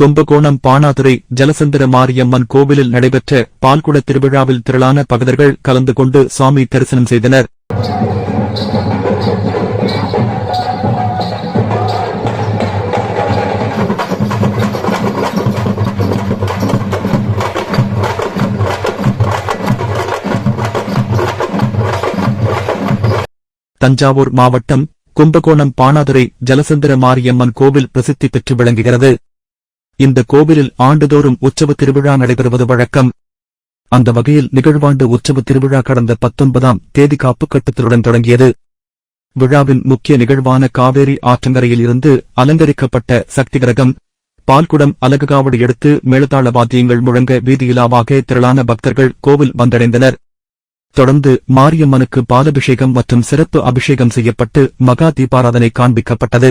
கும்பகோணம் பானாதுரை ஜலசந்திர மாரியம்மன் கோவிலில் நடைபெற்ற பால்குட திருவிழாவில் திரளான பகதர்கள் கலந்து கொண்டு சுவாமி தரிசனம் செய்தனர். தஞ்சாவூர் மாவட்டம் கும்பகோணம் பானாதுரை ஜலசந்திர மாரியம்மன் கோவில் பிரசித்தி பெற்று விளங்குகிறது. இந்த கோவிலில் ஆண்டுதோறும் உற்சவ திருவிழா நடைபெறுவது வழக்கம். அந்த வகையில் நிகழ்வாண்டு உற்சவ திருவிழா கடந்த பத்தொன்பதாம் தேதி காப்பு கட்டத்துடன் தொடங்கியது. விழாவின் முக்கிய நிகழ்வான காவேரி ஆற்றங்கரையில் இருந்து அலங்கரிக்கப்பட்ட சக்தி கிரகம் பால்குடம் அலகுகாவடி எடுத்து மேலதாள வாத்தியங்கள் முழங்க வீதியிலாவாக திரளான பக்தர்கள் கோவில் வந்தடைந்தனர். தொடர்ந்து மாரியம்மனுக்கு பாலபிஷேகம் மற்றும் சிறப்பு அபிஷேகம் செய்யப்பட்டு மகா தீபாராதனை காண்பிக்கப்பட்டது.